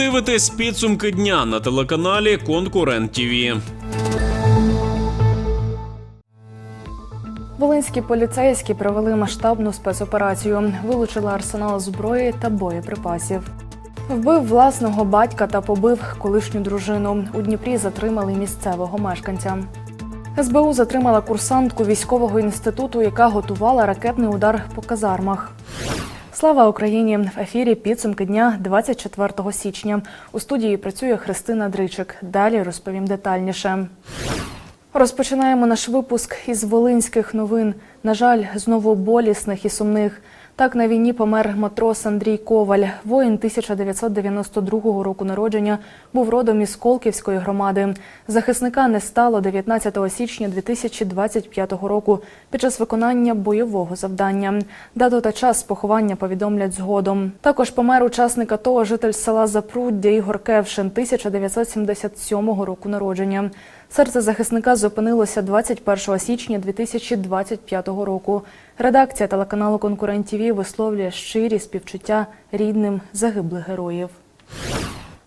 дивитесь підсумки дня на телеканалі Конкурент ТІВІ. Волинські поліцейські провели масштабну спецоперацію, вилучили арсенал зброї та боєприпасів. Вбив власного батька та побив колишню дружину. У Дніпрі затримали місцевого мешканця. СБУ затримала курсантку військового інституту, яка готувала ракетний удар по казармах. Слава Україні! В ефірі підсумки дня 24 січня. У студії працює Христина Дричик. Далі розповім детальніше. Розпочинаємо наш випуск із волинських новин. На жаль, знову болісних і сумних. Так на війні помер матрос Андрій Коваль. Воїн 1992 року народження був родом із Колківської громади. Захисника не стало 19 січня 2025 року під час виконання бойового завдання. Дату та час поховання повідомлять згодом. Також помер учасник АТО, житель села Запруддя Ігор Кевшин 1977 року народження. Серце захисника зупинилося 21 січня 2025 року. Редакція телеканалу Конкурент ТІВІ висловлює щирі співчуття рідним загиблих героїв.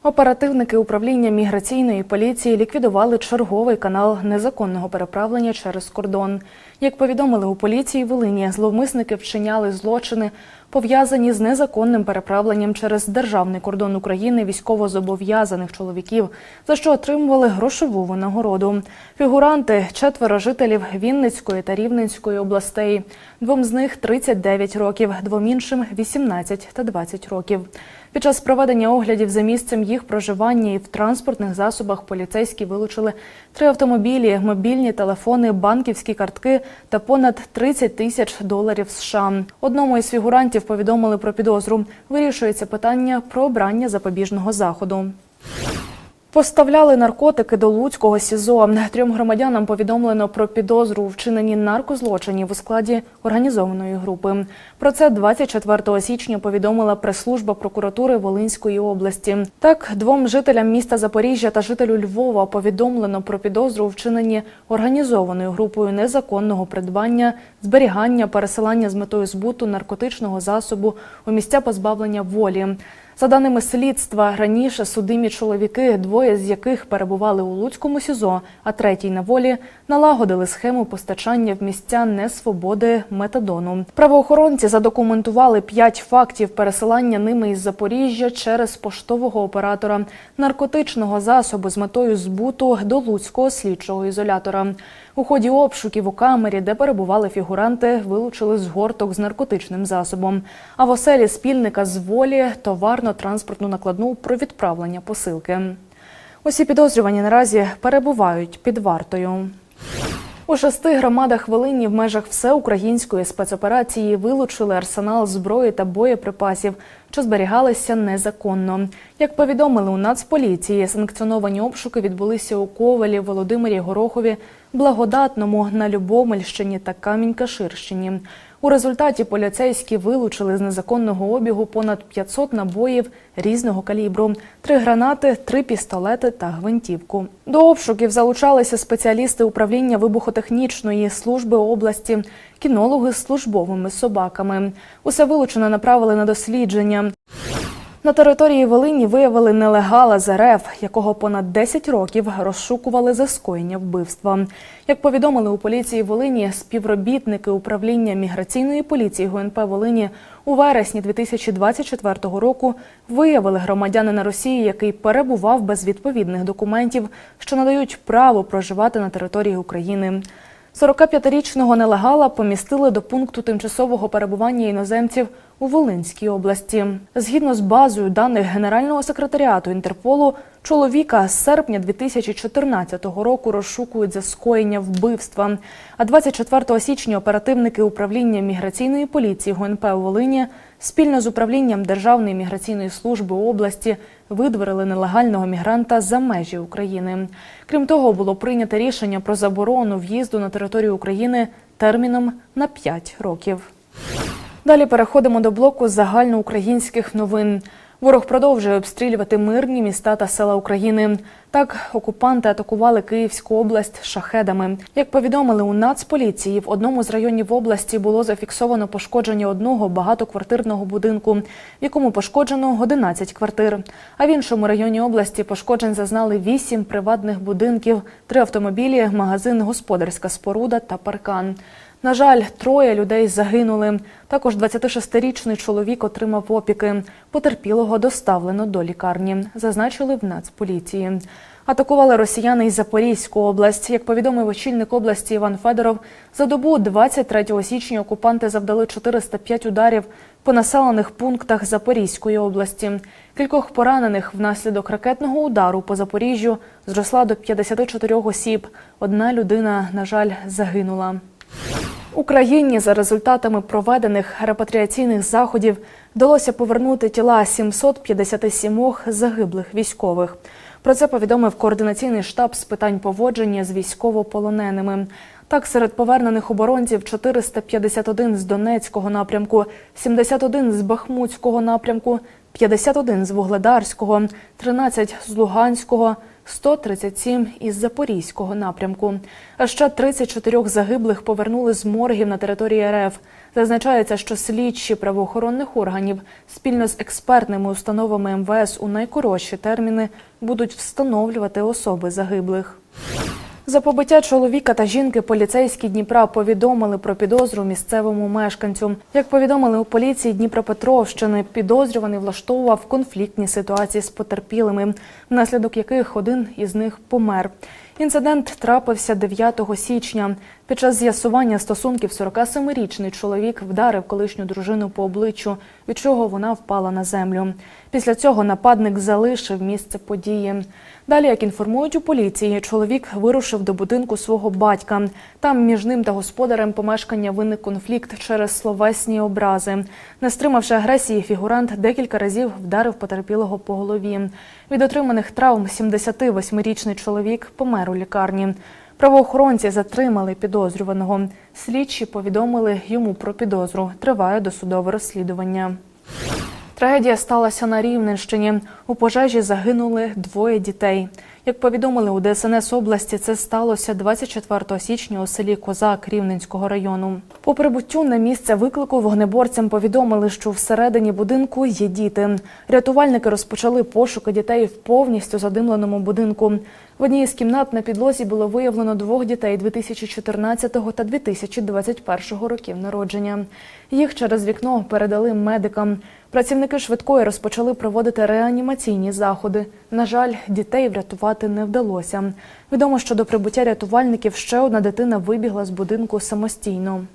Оперативники управління міграційної поліції ліквідували черговий канал незаконного переправлення через кордон. Як повідомили у поліції Волині, зловмисники вчиняли злочини, пов'язані з незаконним переправленням через державний кордон України військовозобов'язаних чоловіків, за що отримували грошову винагороду. Фігуранти четверо жителів Вінницької та Рівненської областей. Двом з них 39 років, двом іншим 18 та 20 років. Під час проведення оглядів за місцем їх проживання і в транспортних засобах поліцейські вилучили три автомобілі, мобільні телефони, банківські картки та понад 30 тисяч доларів США. Одному із фігурантів повідомили про підозру. Вирішується питання про обрання запобіжного заходу. Поставляли наркотики до Луцького СІЗО. Трьом громадянам повідомлено про підозру у вчиненні наркозлочинів у складі організованої групи. Про це 24 січня повідомила прес-служба прокуратури Волинської області. Так, двом жителям міста Запоріжжя та жителю Львова повідомлено про підозру у вчиненні організованою групою незаконного придбання, зберігання, пересилання з метою збуту наркотичного засобу у місця позбавлення волі. За даними слідства, раніше судимі чоловіки, двоє з яких перебували у Луцькому СІЗО, а третій на волі, налагодили схему постачання в місця несвободи метадону. Правоохоронці задокументували п'ять фактів пересилання ними із Запоріжжя через поштового оператора наркотичного засобу з метою збуту до Луцького слідчого ізолятора. У ході обшуків у камері, де перебували фігуранти, вилучили згорток з наркотичним засобом. А в оселі спільника з волі товарно-транспортну накладну про відправлення посилки. Усі підозрювані наразі перебувають під вартою. У шести громадах Волині в межах всеукраїнської спецоперації вилучили арсенал зброї та боєприпасів, що зберігалися незаконно. Як повідомили у Нацполіції, санкціоновані обшуки відбулися у Ковалі, Володимирі Горохові, Благодатному, на Любомельщині та Камінь-Каширщині. У результаті поліцейські вилучили з незаконного обігу понад 500 набоїв різного калібру, три гранати, три пістолети та гвинтівку. До обшуків залучалися спеціалісти управління вибухотехнічної служби області, кінологи з службовими собаками. Усе вилучене направили на дослідження. На території Волині виявили нелегала з РФ, якого понад 10 років розшукували за скоєння вбивства. Як повідомили у поліції Волині, співробітники управління міграційної поліції ГУНП Волині у вересні 2024 року виявили громадянина Росії, який перебував без відповідних документів, що надають право проживати на території України. 45-річного нелегала помістили до пункту тимчасового перебування іноземців у Волинській області. Згідно з базою даних Генерального секретаріату Інтерполу, чоловіка з серпня 2014 року розшукують за скоєння вбивства. А 24 січня оперативники управління міграційної поліції ГУНП у Волині спільно з управлінням Державної міграційної служби області видворили нелегального мігранта за межі України. Крім того, було прийнято рішення про заборону в'їзду на територію України терміном на 5 років. Далі переходимо до блоку загальноукраїнських новин. Ворог продовжує обстрілювати мирні міста та села України. Так, окупанти атакували Київську область шахедами. Як повідомили у Нацполіції, в одному з районів області було зафіксовано пошкодження одного багатоквартирного будинку, в якому пошкоджено 11 квартир. А в іншому районі області пошкоджень зазнали 8 приватних будинків, три автомобілі, магазин, господарська споруда та паркан. На жаль, троє людей загинули. Також 26-річний чоловік отримав опіки. Потерпілого доставлено до лікарні, зазначили в Нацполіції. Атакували росіяни із Запорізьку область. Як повідомив очільник області Іван Федоров, за добу 23 січня окупанти завдали 405 ударів по населених пунктах Запорізької області. Кількох поранених внаслідок ракетного удару по Запоріжжю зросла до 54 осіб. Одна людина, на жаль, загинула. Україні за результатами проведених репатріаційних заходів вдалося повернути тіла 757 загиблих військових. Про це повідомив координаційний штаб з питань поводження з військовополоненими. Так, серед повернених оборонців 451 з Донецького напрямку, 71 з Бахмутського напрямку, 51 з Вугледарського, 13 з Луганського, 137 із Запорізького напрямку. А ще 34 загиблих повернули з моргів на території РФ. Зазначається, що слідчі правоохоронних органів спільно з експертними установами МВС у найкоротші терміни будуть встановлювати особи загиблих. За побиття чоловіка та жінки поліцейські Дніпра повідомили про підозру місцевому мешканцю. Як повідомили у поліції Дніпропетровщини, підозрюваний влаштовував конфліктні ситуації з потерпілими, внаслідок яких один із них помер. Інцидент трапився 9 січня. Під час з'ясування стосунків 47-річний чоловік вдарив колишню дружину по обличчю, від чого вона впала на землю. Після цього нападник залишив місце події. Далі, як інформують у поліції, чоловік вирушив до будинку свого батька. Там між ним та господарем помешкання виник конфлікт через словесні образи. Не стримавши агресії, фігурант декілька разів вдарив потерпілого по голові. Від отриманих травм 78-річний чоловік помер у лікарні. Правоохоронці затримали підозрюваного. Слідчі повідомили йому про підозру. Триває досудове розслідування. Трагедія сталася на Рівненщині. У пожежі загинули двоє дітей. Як повідомили у ДСНС області, це сталося 24 січня у селі Козак Рівненського району. По прибуттю на місце виклику вогнеборцям повідомили, що всередині будинку є діти. Рятувальники розпочали пошуки дітей в повністю задимленому будинку. В одній із кімнат на підлозі було виявлено двох дітей 2014 та 2021 років народження. Їх через вікно передали медикам. Працівники швидкої розпочали проводити реанімаційні заходи. На жаль, дітей врятувати не вдалося. Відомо, що до прибуття рятувальників ще одна дитина вибігла з будинку самостійно.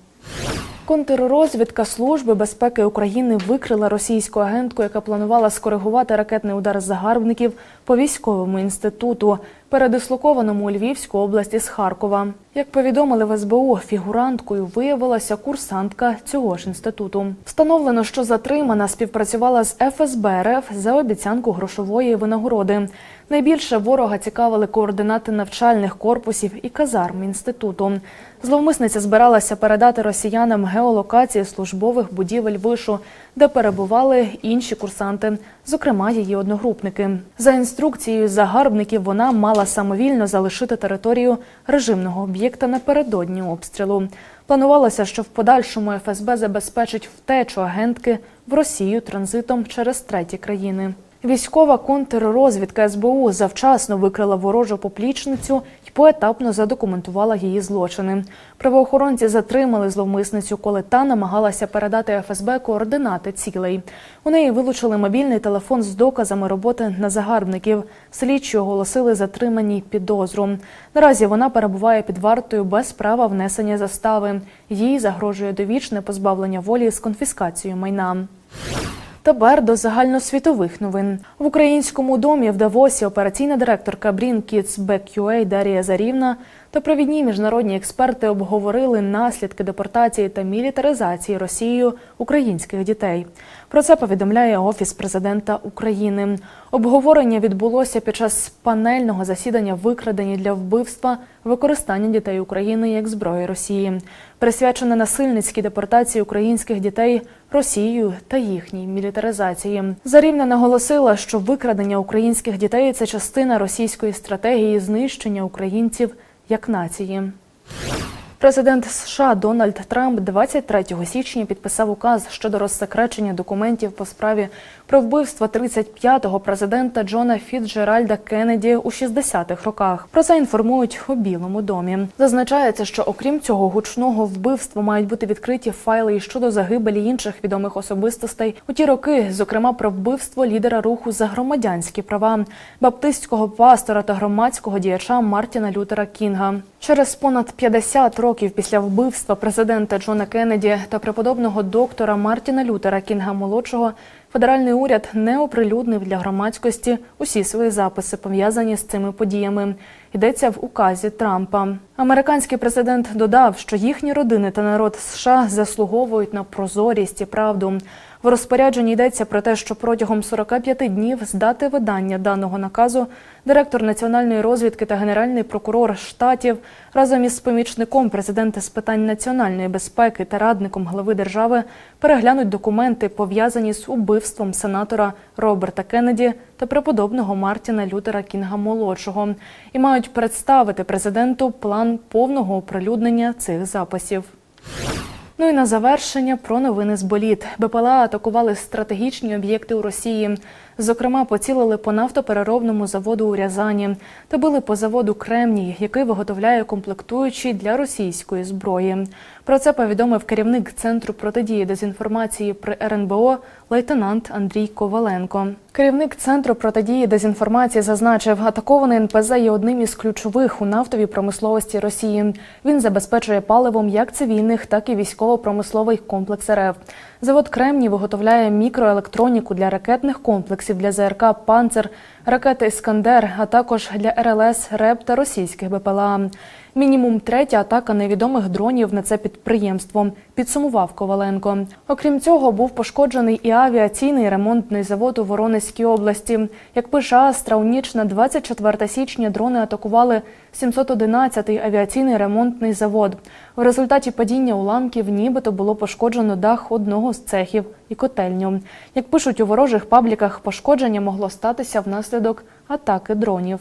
Контррозвідка Служби безпеки України викрила російську агентку, яка планувала скоригувати ракетний удар загарбників по військовому інституту, передислокованому у Львівську область із Харкова. Як повідомили в СБУ, фігуранткою виявилася курсантка цього ж інституту. Встановлено, що затримана співпрацювала з ФСБ РФ за обіцянку грошової винагороди. Найбільше ворога цікавили координати навчальних корпусів і казарм інституту. Зловмисниця збиралася передати росіянам геолокації службових будівель вишу, де перебували інші курсанти, зокрема її одногрупники. За інструкцією загарбників вона мала самовільно залишити територію режимного об'єкта напередодні обстрілу. Планувалося, що в подальшому ФСБ забезпечить втечу агентки в Росію транзитом через треті країни. Військова контррозвідка СБУ завчасно викрила ворожу поплічницю поетапно задокументувала її злочини. Правоохоронці затримали зловмисницю, коли та намагалася передати ФСБ координати цілей. У неї вилучили мобільний телефон з доказами роботи на загарбників. Слідчі оголосили затриманій підозру. Наразі вона перебуває під вартою без права внесення застави. Їй загрожує довічне позбавлення волі з конфіскацією майна. Тепер до загальносвітових новин. В українському домі в Давосі операційна директорка Брін Kids Дарія Зарівна та провідні міжнародні експерти обговорили наслідки депортації та мілітаризації Росією українських дітей. Про це повідомляє Офіс президента України. Обговорення відбулося під час панельного засідання викрадені для вбивства використання дітей України як зброї Росії, присвячене насильницькій депортації українських дітей Росією та їхній мілітаризації. Зарівна наголосила, що викрадення українських дітей це частина російської стратегії знищення українців як нації. Президент США Дональд Трамп 23 січня підписав указ щодо розсекречення документів по справі про вбивство 35-го президента Джона Фіцджеральда Кеннеді у 60-х роках. Про це інформують у Білому домі. Зазначається, що окрім цього гучного вбивства мають бути відкриті файли і щодо загибелі інших відомих особистостей у ті роки, зокрема про вбивство лідера руху за громадянські права, баптистського пастора та громадського діяча Мартіна Лютера Кінга. Через понад 50 років після вбивства президента Джона Кеннеді та преподобного доктора Мартіна Лютера Кінга молодшого. Федеральний уряд не оприлюднив для громадськості усі свої записи, пов'язані з цими подіями. Йдеться в указі Трампа. Американський президент додав, що їхні родини та народ США заслуговують на прозорість і правду. В розпорядженні йдеться про те, що протягом 45 днів з дати видання даного наказу директор національної розвідки та генеральний прокурор штатів разом із помічником президента з питань національної безпеки та радником глави держави переглянуть документи, пов'язані з убивством сенатора Роберта Кеннеді та преподобного Мартіна Лютера Кінга молодшого і мають представити президенту план повного оприлюднення цих записів. Ну і на завершення про новини з боліт. БПЛА атакували стратегічні об'єкти у Росії. Зокрема, поцілили по нафтопереробному заводу у Рязані та били по заводу Кремній, який виготовляє комплектуючі для російської зброї. Про це повідомив керівник центру протидії дезінформації при РНБО лейтенант Андрій Коваленко. Керівник центру протидії дезінформації зазначив, атакований НПЗ є одним із ключових у нафтовій промисловості Росії. Він забезпечує паливом як цивільних, так і військово-промисловий комплекс РФ. Завод Кремній виготовляє мікроелектроніку для ракетних комплексів для ЗРК Панцер, ракети Іскандер, а також для РЛС, РЕП та російських БПЛА. Мінімум третя атака невідомих дронів на це підприємство, підсумував Коваленко. Окрім цього, був пошкоджений і авіаційний ремонтний завод у Воронезькій області. Як пише Астра, у ніч на 24 січня дрони атакували 711-й авіаційний ремонтний завод. В результаті падіння уламків нібито було пошкоджено дах одного з цехів і котельню. Як пишуть у ворожих пабліках, пошкодження могло статися внаслідок атаки дронів.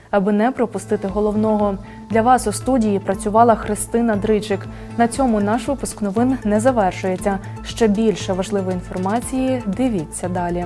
аби не пропустити головного. Для вас у студії працювала Христина Дричик. На цьому наш випуск новин не завершується. Ще більше важливої інформації дивіться далі.